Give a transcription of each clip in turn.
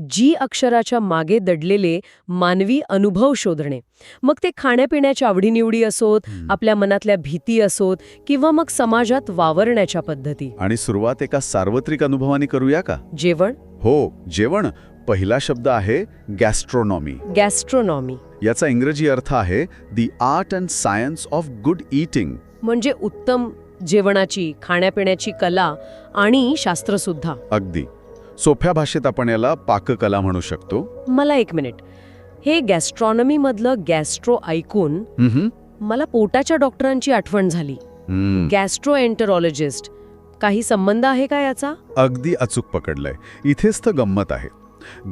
जी अक्षराच्या मागे दडलेले मानवी अनुभव शोधणे. मग ते खाण्यापिण्याच्या आवडीनिवडी असोत आपल्या मनातल्या भीती असोत किंवा मग समाजात वावरण्याच्या पद्धती. आणि सुरुवात एका सार्वत्रिक अनुभवाने करूया का? जेवण? हो जेवण. पहिला शब्द आहे गॅस्ट्रोनॉमी. गॅस्ट्रोनॉमी. याचा इंग्रजी अर्थ आहे the art and science of good eating म्हणजे उत्तम जेवणाची खाण्यापिण्याची कला आणि शास्त्रसुद्धा. अगदी. सोप्या भाषेत आपण याला पाककला म्हणू शकतो. मला एक मिनिट. हे गॅस्ट्रॉनॉमी मधलं गॅस्ट्रो ऐकून. मला पोटाच्या डॉक्टरांची आठवण झाली. गॅस्ट्रो एंटरॉलॉजिस्ट काही संबंध आहे का याचा? अगदी अचूक पकडलंय. इथेच तर गंमत आहे.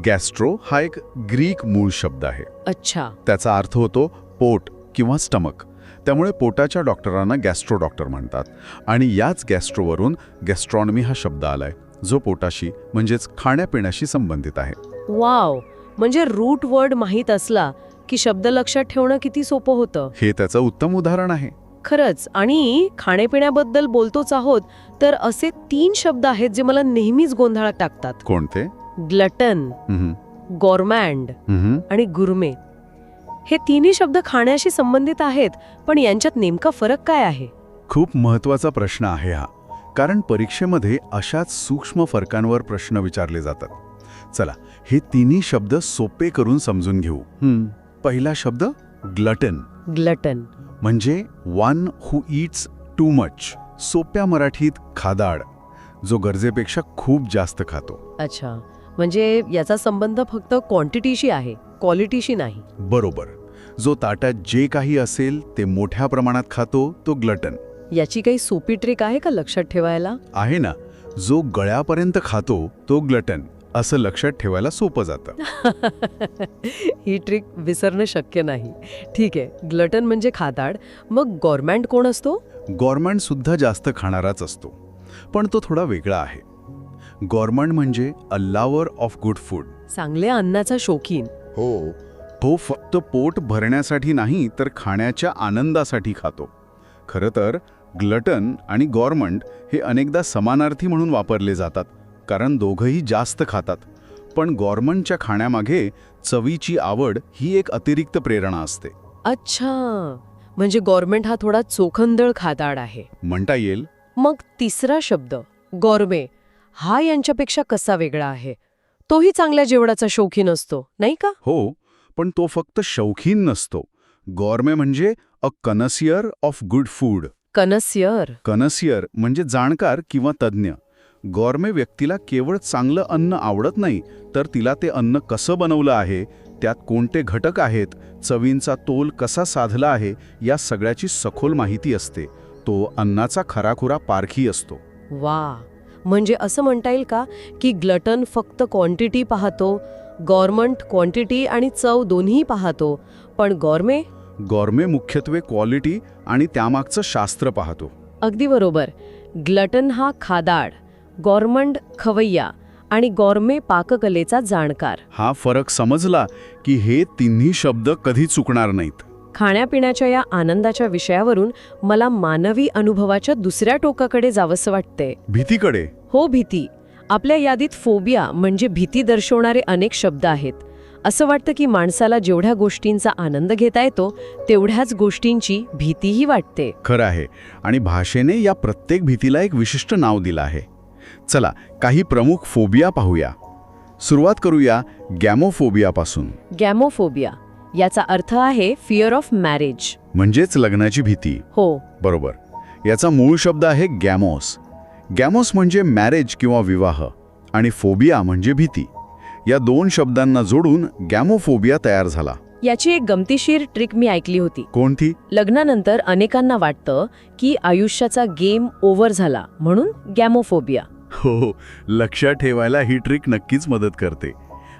गॅस्ट्रो हा एक ग्रीक मूळ शब्द आहे. अच्छा. त्याचा अर्थ होतो पोट किंवा स्टमक. त्यामुळे पोटाच्या डॉक्टरांना गॅस्ट्रो डॉक्टर म्हणतात. आणि याच गॅस्ट्रोवरून गॅस्ट्रॉनॉमी हा शब्द आलाय. जो पोटाशी म्हणजेच खाण्यापिण्याशी संबंधित आहे. वाव! म्हणजे रूट वर्ड माहीत असला की शब्द लक्षात ठेवणं किती सोपं होतं. हे त्याचं उत्तम उदाहरण आहे. खरंच. आणि खाण्यापिण्याबद्दल बोलतोच आहोत तर असे तीन शब्द आहेत जे मला नेहमीच गोंधळात टाकतात. कोणते? ग्लटन गॉर्मँड हम्म. आणि गुरमे. हे तिन्ही शब्द खाण्याशी संबंधित आहेत पण यांच्यात नेमका फरक काय आहे? खूप महत्त्वाचा प्रश्न आहे हा. कारण परीक्षेमध्ये अशाच सूक्ष्म फरकांवर प्रश्न विचारले जातात. चला हे तिन्ही शब्द सोपे करून समजून घेऊ. हं, पहिला शब्द ग्लटन. ग्लटन. म्हणजे one who eats too much. सोप्या मराठीत खादाड जो गरजेपेक्षा खूप जास्त खातो. अच्छा. म्हणजे याचा संबंध फक्त क्वांटिटीशी आहे क्वालिटीशी नाही. बरोबर. जो ताटात जे काही असेल ते मोठ्या प्रमाणात खातो तो ग्लटन. याची काही सोपी ट्रिक आहे का लक्षात ठेवायला? आहे ना. जो गळ्यापर्यंत खातो तो ग्लटन. असं लक्षात ठेवायला सोपं जातं. ही ट्रिक विसरणं शक्य नाही. ठीक आहे. ग्लटन म्हणजे खादाड. मग गव्हर्नमेंट कोण असतो? गॉर्मंड सुद्धा जास्त खाणाराच असतो. पण तो थोडा वेगळा आहे. गॉर्मंड म्हणजे a lover of good food चांगल्या अन्नाचा शौकीन. हो. तो फक्त पोट भरण्यासाठी नाही तर खाण्याच्या आनंदासाठी खातो. खरं तर ग्लटन आणि गॉर्मंड हे अनेकदा समानार्थी म्हणून वापरले जातात कारण दोघंही जास्त खातात. पण गॉर्मंडच्या खाण्यामागे चवीची आवड ही एक अतिरिक्त प्रेरणा असते. अच्छा. म्हणजे गव्हर्नमेंट हा थोडा चोखंदळ खादाड आहे. म्हणता येईल? मग तिसरा शब्द गॉर्मे हा यांच्यापेक्षा कसा वेगळा आहे? तोही चांगल्या जेवणाचा शौकीन असतो नाही का? हो पण तो फक्त शौकीन नसतो. गॉर्मे म्हणजे a connoisseur of good food. Connoisseur. Connoisseur म्हणजे जाणकार किंवा तज्ज्ञ. गॉर्मे व्यक्तीला केवळ चांगलं अन्न आवडत नाही तर तिला ते अन्न कसं बनवलं आहे त्यात कोणते घटक आहेत चवींचा तोल कसा साधला आहे या सगळ्याची सखोल माहिती असते. तो अन्नाचा खराखुरा पारखी असतो. वा. म्हणजे असं म्हणता येईल का की ग्लटन फक्त क्वांटिटी पाहतो गव्हर्नमेंट क्वांटिटी आणि चव दोन्ही पाहतो पण गॉर्मे गॉर्मे मुख्यत्वे क्वालिटी आणि त्यामागचं शास्त्र पाहतो. अगदी बरोबर. ग्लटन हा खादाड गॉर्मंड खवय्या आणि गॉर्मे पाककलेचा जाणकार. हा फरक समजला की हे तिन्ही शब्द कधी चुकणार नाहीत. खाण्यापिण्याच्या या आनंदाच्या विषयावरून मला मानवी अनुभवाच्या दुसऱ्या टोकाकडे जावंसं वाटते भीतीकडे? हो भीती. आपल्या यादीत फोबिया म्हणजे भीती दर्शवणारे अनेक शब्द आहेत. असं वाटतं की माणसाला जेवढ्या गोष्टींचा आनंद घेता येतो तेवढ्याच गोष्टींची भीतीही वाटते. खरं आहे. आणि भाषेने या प्रत्येक भीतीला एक विशिष्ट नाव दिलं आहे. चला काही प्रमुख फोबिया पाहूया. सुरुवात करूया गॅमोफोबियापासून गॅमोफोबिया याचा अर्थ आहे फिअर ऑफ मॅरेज म्हणजेच लग्नाची भीती. हो. बरोबर. याचा मूळ शब्द आहे गॅमोस. गॅमोस म्हणजे मॅरेज किंवा विवाह. आणि फोबिया म्हणजे भीती. या दोन शब्दांना जोडून गॅमोफोबिया तयार झाला. याची एक गमतीशीर ट्रिक मी ऐकली होती. कोणती? लग्नानंतर अनेकांना वाटतं की आयुष्याचा गेम ओव्हर झाला म्हणून गॅमोफोबिया. हो लक्षात ठेवायला ही ट्रिक नक्कीच मदत करते.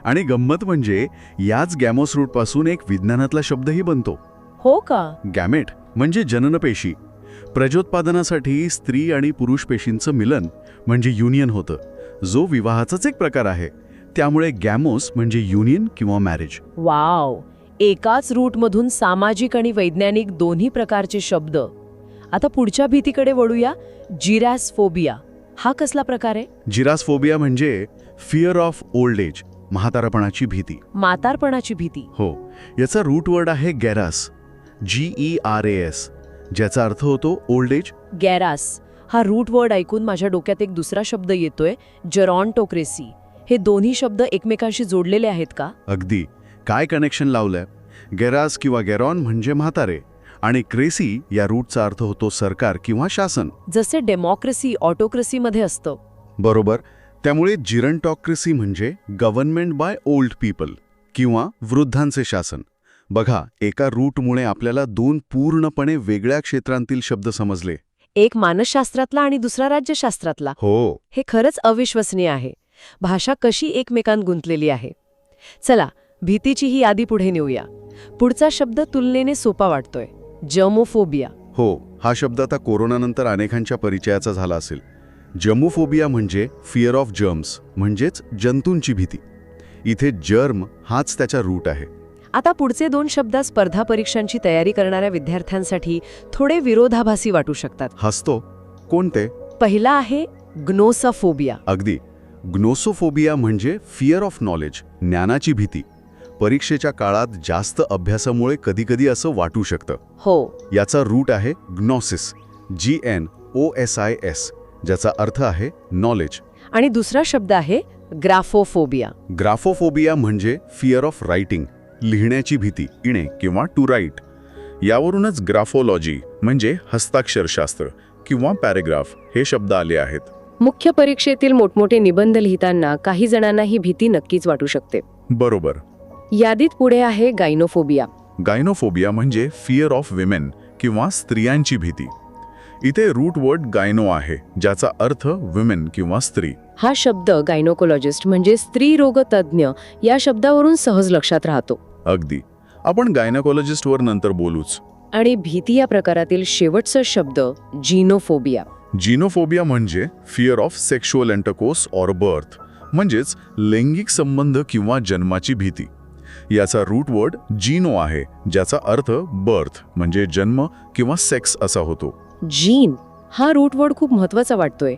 आणि गंमत म्हणजे याच गॅमोस रूटपासून एक विज्ञानातला शब्दही बनतो. हो का? गॅमेट म्हणजे जननपेशी प्रजोत्पादनासाठी स्त्री आणि पुरुष पेशींचं मिलन म्हणजे युनियन होतं. जो विवाहाचाच एक प्रकार आहे. त्यामुळे गॅमोस म्हणजे युनियन किंवा मॅरेज. वाव. एकाच रूटमधून सामाजिक आणि वैज्ञानिक दोन्ही प्रकारचे शब्द. आता पुढच्या भीतीकडे वळूया. जिरॅसफोबिया. हा कसला प्रकार आहे? जिरासफोबिया म्हणजे फिअर ऑफ ओल्ड एज म्हातारपणाची भीती. म्हातारपणाची भीती. हो. याचा रूट वर्ड आहे geras. G E R A S ज्याचा अर्थ होतो ओल्ड एज गॅरास. हा रूट वर्ड ऐकून माझ्या डोक्यात एक दुसरा शब्द येतोय जरॉन्टोक्रेसी हे दोन्ही शब्द एकमेकांशी जोडलेले आहेत का? अगदी. काय कनेक्शन लावलंय? गॅरास किंवा गॅरॉन म्हणजे म्हातारे आणि क्रेसी या रूटचा अर्थ होतो सरकार किंवा शासन. जसे डेमोक्रेसी ऑटोक्रेसीमध्ये असतं. बरोबर. त्यामुळे जिरंटॉक्रेसी म्हणजे गव्हर्नमेंट बाय ओल्ड पीपल किंवा वृद्धांचे शासन. बघा एका रूटमुळे आपल्याला दोन पूर्णपणे वेगळ्या क्षेत्रांतील शब्द समजले. एक मानसशास्त्रातला आणि दुसरा राज्यशास्त्रातला. हो. हे खरंच अविश्वसनीय आहे. भाषा कशी एकमेकांत गुंतलेली आहे. चला भीतीची ही यादी पुढे नेऊया. पुढचा शब्द तुलनेने सोपा वाटतोय. जमोफोबिया. हो हा शब्द आता कोरोनानंतर अनेकांच्या परिचयाचा झाला असेल. जमोफोबिया म्हणजे फिअर ऑफ जर्म्स म्हणजेच जंतूंची भीती. इथे जर्म हाच त्याचा रूट आहे. आता पुढचे दोन शब्द स्पर्धा परीक्षांची तयारी करणाऱ्या विद्यार्थ्यांसाठी थोडे विरोधाभासी वाटू शकतात. हसतो. कोणते? पहिला आहे ग्नोसाफोबिया अगदी. ग्नोसोफोबिया म्हणजे फिअर ऑफ नॉलेज ज्ञानाची भीती. परीक्षेच्या काळात जास्त अभ्यासामुळे कधीकधी असं वाटू शकतं. हो. याचा रूट आहे gnosis G N O S I S ज्याचा अर्थ आहे नॉलेज आणि दुसरा शब्द आहे ग्राफोफोबिया. ग्राफोफोबिया म्हणजे फिअर ऑफ रायटिंग लिहिण्याची भीती इणे किंवा टू राईट यावरूनच ग्राफोलॉजी म्हणजे हस्ताक्षरशास्त्र किंवा पॅरेग्राफ हे शब्द आले आहेत. मुख्य परीक्षेतील मोठमोठे निबंध लिहिताना काही जणांना ही भीती नक्कीच वाटू शकते. बरोबर. यादीत पुढे आहे गायनोफोबिया. गायनोफोबिया म्हणजे फिअर ऑफ विमेन किंवा स्त्रियांची भीती. इथे रूट वर्ड गायनो आहे ज्याचा अर्थ विमेन किंवा स्त्री. हा शब्द गायनोकोलॉजिस्ट म्हणजे स्त्री रोग तज्ज्ञ या शब्दावरून सहज लक्षात राहतो. अगदी. आपण गायनोकॉलॉजिस्टवर नंतर बोलूच. आणि भीती या प्रकारातील शेवटचा शब्द जीनोफोबिया. जिनोफोबिया म्हणजे fear of sexual intercourse or birth म्हणजेच लैंगिक संबंध किंवा जन्माची भीती. याचा रूट वर्ड जीनो आहे ज्याचा अर्थ बर्थ म्हणजे जन्म किंवा सेक्स असा होतो. जीन हा रूट वर्ड खूप महत्त्वाचा वाटतोय.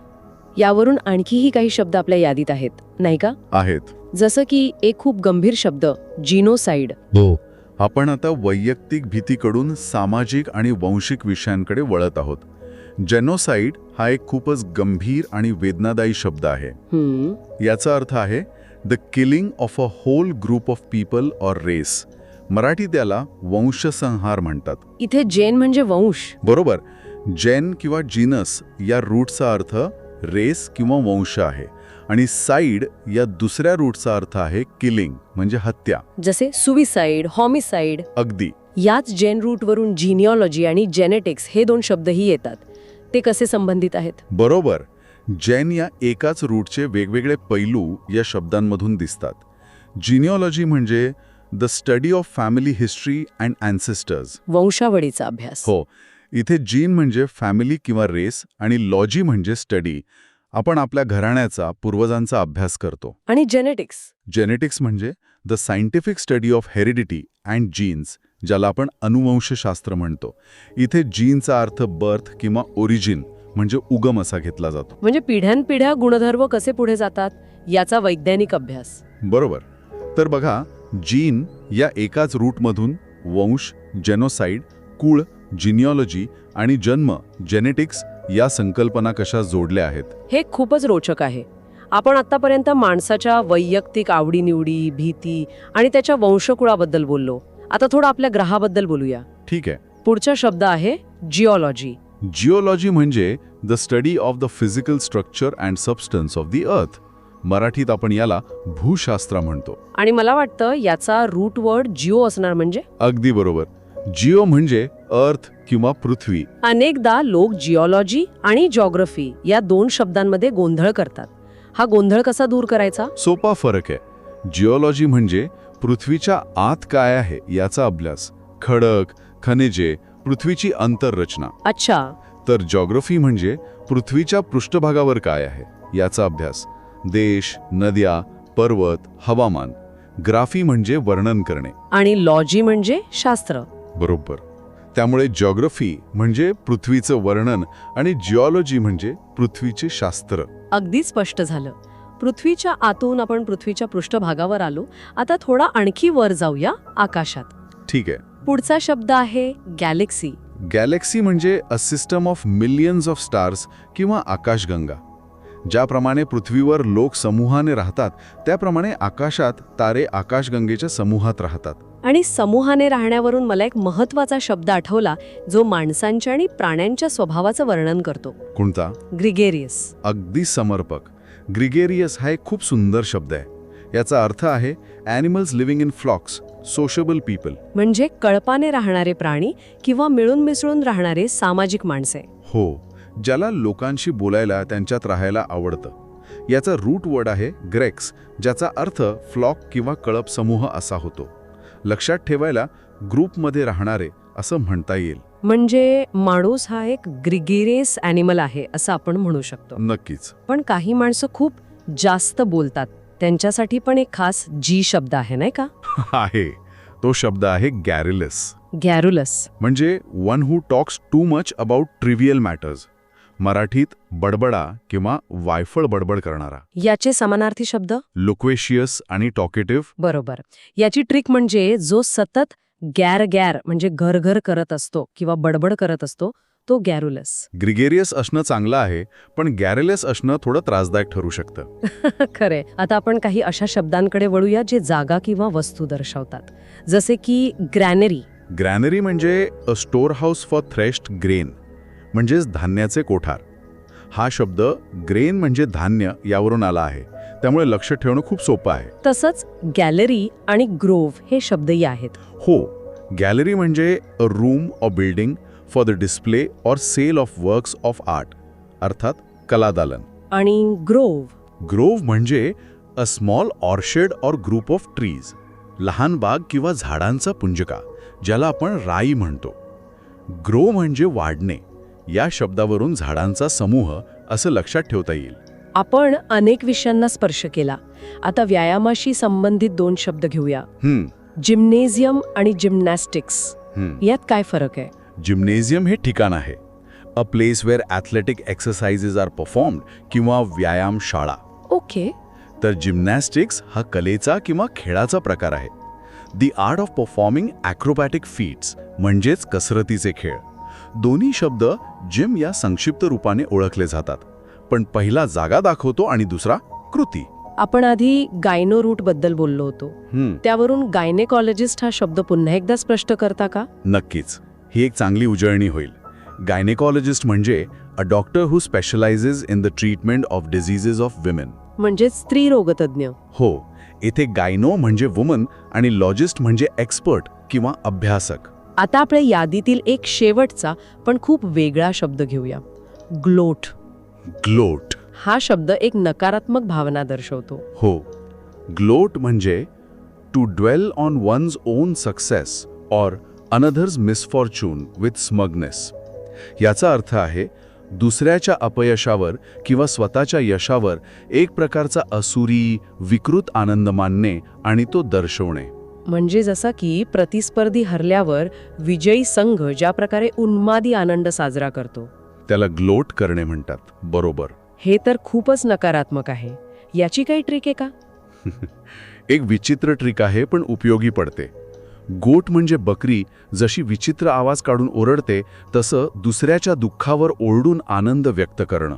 यावरून आणखीही काही शब्द आपल्या यादीत आहेत नाही का? आहेत. जसं की एक खूप गंभीर शब्द जिनोसाइड हो. आपण आता वैयक्तिक भीतीकडून सामाजिक आणि वंशिक विषयांकडे वळत आहोत. जेनोसाइड हा एक खूपच गंभीर आणि वेदनादायी शब्द आहे. याचा अर्थ आहे the killing of a whole group of people or race Marathi त्याला वंशसंहार म्हणतात. इथे जेन म्हणजे वंश. बरोबर. जेन किंवा जीनस या रूटचा अर्थ रेस किंवा वंश आहे. आणि साईड या दुसऱ्या रूटचा अर्थ आहे किलिंग म्हणजे हत्या. जसे सुविसाइड हॉमिसाइड अगदी. याच जेन रूटवरून जिनिओलॉजी आणि जेनेटिक्स हे दोन शब्दही येतात. ते कसे संबंधित आहेत? बरोबर. जैन या एकाच रूटचे वेगवेगळे पैलू या शब्दांमधून दिसतात. जिनिओलॉजी म्हणजे the study of family history and ancestors वंशावळीचा अभ्यास. हो. इथे जीन म्हणजे फॅमिली किंवा रेस आणि लॉजी म्हणजे स्टडी आपण आपल्या घराण्याचा पूर्वजांचा अभ्यास करतो. आणि जेनेटिक्स जेनेटिक्स म्हणजे the scientific study of heredity and genes ज्याला आपण अनुवंशशास्त्र म्हणतो. इथे जीनचा अर्थ बर्थ किंवा ओरिजिन म्हणजे उगम असा घेतला जातो. म्हणजे पिढ्यानपिढ्या गुणधर्म कसे पुढे जातात याचा वैज्ञानिक अभ्यास. बरोबर. तर बघा जीन या एकाच रूटमधून वंश जेनोसाइड कुळ जिनिओलॉजी आणि जन्म जेनेटिक्स या संकल्पना कशा जोडल्या आहेत? हे खूपच रोचक आहे. आपण आतापर्यंत माणसाच्या वैयक्तिक आवडीनिवडी भीती आणि त्याच्या वंशकुळाबद्दल बोललो. आता थोडं आपल्या ग्रहाबद्दल बोलूया. ठीक आहे. पुढचा शब्द आहे जिओलॉजी जिओलॉजी म्हणजे the study of the physical structure and substance of the earth. मराठीत आपण याला भूशास्त्र म्हणतो. आणि मला वाटतं याचा रूट वर्ड जिओ असणार म्हणजे? अगदी बरोबर. जिओ म्हणजे अर्थ किंवा पृथ्वी. अनेकदा लोक जिओलॉजी आणि जॉग्रफी या दोन शब्दांमध्ये गोंधळ करतात. हा गोंधळ कसा दूर करायचा? सोपा फरक आहे. जिओलॉजी म्हणजे पृथ्वीच्या आत काय आहे याचा अभ्यास. खडक खनिजे पृथ्वीची अंतररचना. अच्छा. तर जॉग्रफी म्हणजे पृथ्वीच्या पृष्ठभागावर काय आहे याचा अभ्यास. देश नद्या पर्वत हवामान. ग्राफी म्हणजे वर्णन करणे. आणि लॉजी म्हणजे शास्त्र. बरोबर. त्यामुळे जॉग्रफी म्हणजे पृथ्वीचं वर्णन आणि जिओलॉजी म्हणजे पृथ्वीचे शास्त्र. अगदी स्पष्ट झालं. पृथ्वीच्या आतून आपण पृथ्वीच्या पृष्ठभागावर आलो. आता थोडा आणखी वर जाऊया आकाशात. ठीक आहे. पुढचा शब्द आहे गॅलेक्सी गॅलेक्सी म्हणजे a system of millions of stars किंवा आकाशगंगा. ज्याप्रमाणे पृथ्वीवर लोक समूहाने राहतात त्याप्रमाणे आकाशात तारे आकाशगंगेच्या समूहात राहतात. आणि समूहाने राहण्यावरून मला एक महत्त्वाचा शब्द आठवला जो माणसांच्या आणि प्राण्यांच्या स्वभावाचं वर्णन करतो. कोणता? ग्रिगेरियस. अगदी समर्पक. ग्रिगेरियस हा एक खूप सुंदर शब्द आहे. याचा अर्थ आहे animals living in flocks sociable people म्हणजे कळपाने राहणारे प्राणी किंवा मिळून मिसळून राहणारे सामाजिक माणसे. हो ज्याला लोकांशी बोलायला त्यांच्यात राहायला आवडतं. याचा रूट वर्ड आहे ग्रेक्स ज्याचा अर्थ फ्लॉक किंवा कळप समूह असा होतो. लक्षात ठेवायला ग्रुपमध्ये राहणारे असं म्हणता येईल. म्हणजे माणूस हा एक ग्रिगेरियस ॲनिमल आहे असं आपण म्हणू शकतो. नक्कीच. पण काही माणसं खूप जास्त बोलतात. त्यांच्यासाठी पण एक खास जी शब्द आहे नाही का? आहे. तो शब्द आहे गॅरिलस. गॅरुलस. म्हणजे one who talks too much about trivial matters मराठीत बडबडा किंवा वायफळ बडबड करणारा. याचे समानार्थी शब्द? लोक्वेशियस आणि टॉकेटिव्ह. बरोबर. याची ट्रिक म्हणजे जो सतत गॅर गॅर म्हणजे घर घर करत असतो किंवा बडबड करत असतो तो गॅरुलस ग्रिगेरियस असणं चांगलं आहे पण गॅरेलेस असणं थोडं त्रासदायक ठरू शकतं. खरे आता आपण काही अशा शब्दांकडे वळूया जे जागा किंवा वस्तू दर्शवतात. जसे की ग्रॅनरी. ग्रॅनरी म्हणजे a store house for threshed grain. म्हणजेच धान्याचे कोठार. हा शब्द ग्रेन म्हणजे धान्य यावरून आला आहे. त्यामुळे लक्ष ठेवणं खूप सोपं आहे. तसंच गॅलरी आणि ग्रोव्ह हे शब्दही आहेत. हो गॅलरी म्हणजे a room or building for the display or sale of works of art अर्थात कलादालन. आणि ग्रोव्ह ग्रोव्ह म्हणजे a small orchard or group of trees लहान बाग किंवा झाडांचा पुंजका ज्याला आपण राई म्हणतो. ग्रो म्हणजे वाढणे. या शब्दावरून झाडांचा समूह असं लक्षात ठेवता येईल. आपण अनेक विषयांना स्पर्श केला. आता व्यायामाशी संबंधित दोन शब्द घेऊया. जिम्नेझियम आणि जिम्नॅस्टिक्स. यात काय फरक आहे? जिम्नेझियम हे ठिकाण आहे. A place where athletic exercises are performed किंवा व्यायामशाळा ओके. तर जिम्नॅस्टिक्स हा कलेचा किंवा खेळाचा प्रकार आहे. The art of performing acrobatic feats म्हणजेच कसरतीचे खेळ. दोन्ही शब्द जिम या संक्षिप्त रूपाने ओळखले जातात. पण पहिला जागा दाखवतो आणि दुसरा कृती. आपण आधी गायनो रूटबद्दल बोललो होतो. त्यावरून गायनेकॉलॉजिस्ट हा शब्द पुन्हा एकदा स्पष्ट करता का? नक्कीच. ही एक चांगली उजळणी होईल. गायनेकॉलॉजिस्ट म्हणजे a doctor who specialises in the treatment of diseases of women म्हणजे स्त्री रोगतज्ञ. हो. येथे गायनो म्हणजे वुमन आणि लॉजिस्ट म्हणजे एक्सपर्ट किंवा अभ्यासक. आता आपल्या यादीतील एक शेवटचा पण खूप वेगळा शब्द घेऊया. ग्लोट. ग्लोट. हा शब्द एक नकारात्मक भावना दर्शवतो. हो. ग्लोट म्हणजे to dwell on one's own success or another's misfortune with smugness याचा अर्थ आहे दुसऱ्याच्या अपयशावर किंवा स्वतःच्या यशावर एक प्रकारचा असुरी विकृत आनंद मानणे आणि तो दर्शवणे. म्हणजे जसा की प्रतिस्पर्धी हरल्यावर विजयी संघ ज्या प्रकारे उन्मादी आनंद साजरा करतो. त्याला ग्लोट करणे म्हणतात. बरोबर. हे तर खूपच नकारात्मक आहे. याची काही ट्रिक आहे का? एक विचित्र ट्रिक आहे पण उपयोगी पडते. गोट म्हणजे बकरी जशी विचित्र आवाज काढून ओरडते तसं दुसऱ्याच्या दुःखावर ओरडून आनंद व्यक्त करणं.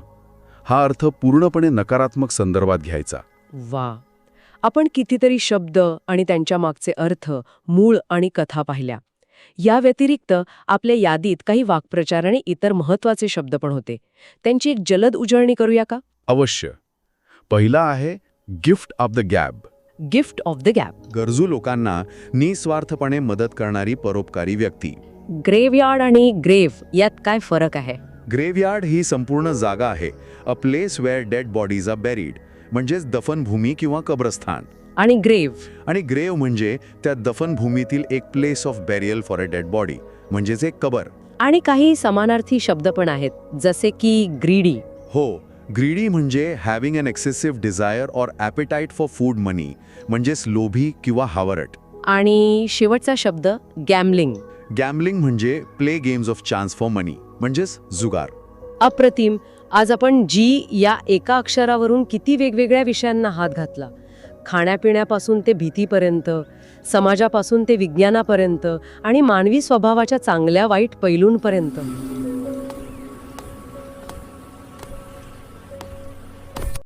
हा अर्थ पूर्णपणे नकारात्मक संदर्भात घ्यायचा. वा. आपण कितीतरी शब्द आणि त्यांच्या मागचे अर्थ मूळ आणि कथा पाहिल्या. या व्यतिरिक्त आपल्या यादीत काही वाक्प्रचार आणि इतर महत्त्वाचे शब्द पण होते. त्यांची एक जलद उजळणी करूया का? अवश्य. पहिला आहे gift of the gab. Gift of the gab गरजू लोकांना निस्वार्थपणे मदत करणारी परोपकारी व्यक्ती. ग्रेवयार्ड आणि ग्रेव्ह यात काय फरक आहे? ग्रेवयार्ड ही संपूर्ण जागा आहे. A place where dead bodies are buried. म्हणजेच दफनभूमी किंवा कब्रस्थान. आणि ग्रेव्ह आणि ग्रेव म्हणजे त्या दफनभूमीतील एक place of burial for a dead body म्हणजेच एक कबर. आणि काही समानार्थी शब्द पण आहेत जसे की ग्रीडी हो ग्रीडी म्हणजे having an excessive desire or appetite for food money म्हणजेच लोभी किंवा हावरट. आणि शेवटचा शब्द गॅमलिंग गॅमलिंग म्हणजे play games of chance for money म्हणजेच जुगार. अप्रतिम आज आपण जी या एका अक्षरावरून किती वेगवेगळ्या विषयांना हात घातला. खाण्यापिण्यापासून ते भीतीपर्यंत समाजापासून ते विज्ञानापर्यंत आणि मानवी स्वभावाच्या चांगल्या वाईट पैलूंपर्यंत.